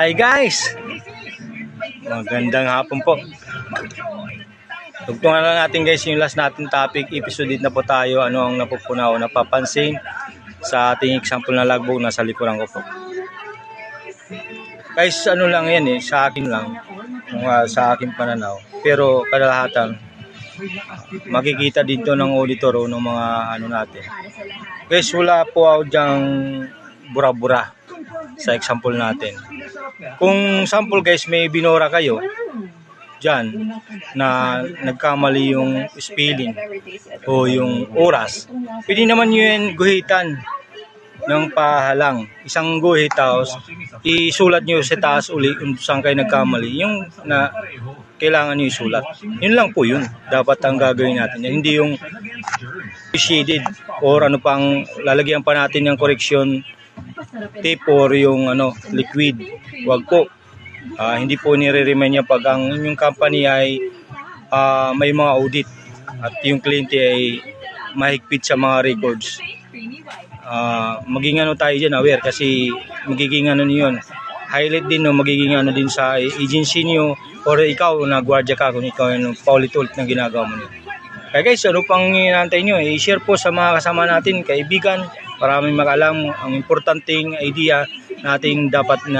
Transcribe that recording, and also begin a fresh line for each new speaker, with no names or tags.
Hi guys! Magandang hapon po. Tugtungan na natin guys yung last natin topic. Episode 8 na po tayo. Ano ang napupunaw, napapansin sa ating example na logbook na sa likuran ko po. Guys, ano lang yan eh, sa akin lang. Mga sa akin pananaw. Pero kadalahatan, makikita dito ng auditor o ng mga ano natin. Guys, wala po ako dyang bura-bura sa example natin. Kung sample guys, may binora kayo, dyan, na nagkamali yung spelling o yung oras, pwede naman yun guhitan ng pahalang. Isang guhit tapos isulat nyo sa taas uli kung saan kayo nagkamali. Yung na kailangan nyo isulat. Yun lang po yun. Dapat ang gagawin natin. Hindi yung shaded or ano pang lalagyan pa natin ng correction tape or yung ano liquid. Wag po. Ah, hindi po nire-remind niya pag ang inyong company ay ah, may mga audit at yung kliyente ay mahigpit sa mga records. Ah, maging ano tayo dyan aware kasi magiging ano niyon highlight din no magiging ano din sa agency niyo or ikaw na gwardiya ka kung ikaw yung paulit-ulit na ginagawa mo niyo. Kaya guys, ano pang hinantay nyo? I-share po sa mga kasama natin, kaibigan, para may makalam ang importanteng idea nating dapat na